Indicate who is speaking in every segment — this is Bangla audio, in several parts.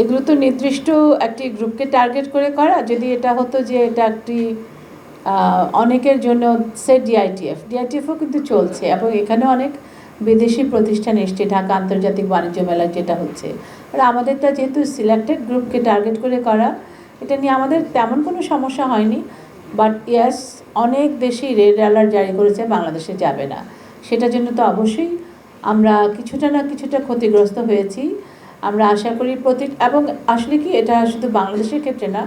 Speaker 1: এগুলো তো নির্দিষ্ট একটি গ্রুপকে টার্গেট করে করা। যদি এটা হতো যে এটা একটি অনেকের জন্য সে ডিআইটিএফ ডিআইটিএফও কিন্তু চলছে এবং এখানে অনেক বিদেশি প্রতিষ্ঠান এসছে, ঢাকা আন্তর্জাতিক বাণিজ্য মেলা যেটা হচ্ছে। আর আমাদেরটা যেহেতু সিলেক্টেড গ্রুপকে টার্গেট করে করা, এটা নিয়ে আমাদের তেমন কোনো সমস্যা হয়নি। বাট ইয়াস অনেক দেশই রেড অ্যালার্ট জারি করেছে, বাংলাদেশে যাবে না। সেটার জন্য তো অবশ্যই আমরা কিছুটা না কিছুটা ক্ষতিগ্রস্ত হয়েছি। আমরা আশা করি প্রতি এবং আসলে কি, এটা শুধু বাংলাদেশের ক্ষেত্রে না,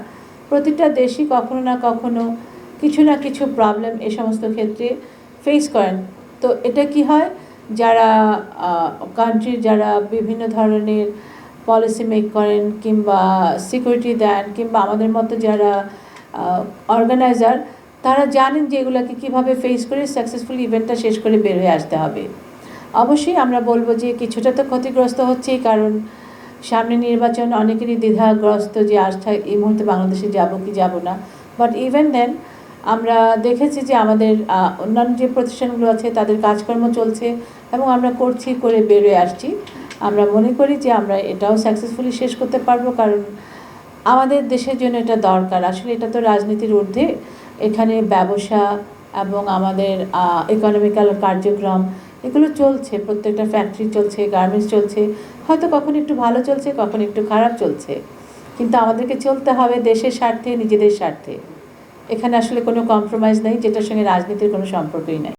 Speaker 1: প্রতিটা দেশই কখনো না কখনো কিছু না কিছু প্রবলেম এ সমস্ত ক্ষেত্রে ফেস করেন। তো এটা কি হয়, যারা কান্ট্রির যারা বিভিন্ন ধরনের পলিসি মেক করেন, কিংবা সিকিউরিটি দেন, কিংবা আমাদের মতো যারা অর্গানাইজার তারা জানেন যে এগুলোকে কীভাবে ফেস করে সাকসেসফুল ইভেন্টটা শেষ করে বের হয়ে আসতে হবে। অবশ্যই আমরা বলব যে কিছুটা তো ক্ষতিগ্রস্ত হচ্ছেই, কারণ সামনে নির্বাচন, অনেকেরই দ্বিধাগ্রস্ত যে আস্থা এই মুহূর্তে বাংলাদেশে যাব কি যাব না। বাট ইভেন দেন আমরা দেখেছি যে আমাদের অন্যান্য যে প্রতিষ্ঠানগুলো আছে, তাদের কাজকর্ম চলছে এবং আমরা করছি, করে বেরোয় আসছি। আমরা মনে করি যে আমরা এটাও সাকসেসফুলি শেষ করতে পারব, কারণ আমাদের দেশের জন্য এটা দরকার। আসলে এটা তো রাজনীতির ঊর্ধ্বে। এখানে ব্যবসা এবং আমাদের ইকোনমিক্যাল কার্যক্রম এগুলো চলছে, প্রত্যেকটা ফ্যাক্টরি চলছে গার্মেন্টস চলছে। হয়তো কখন একটু ভালো চলছে, কখন একটু খারাপ চলছে। কিন্তু আমাদেরকে চলতে হবে দেশের স্বার্থে, নিজেদের স্বার্থে। এখানে আসলে কোনো কম্প্রোমাইজ নেই, যেটার সঙ্গে রাজনীতির কোনো সম্পর্কই নেই।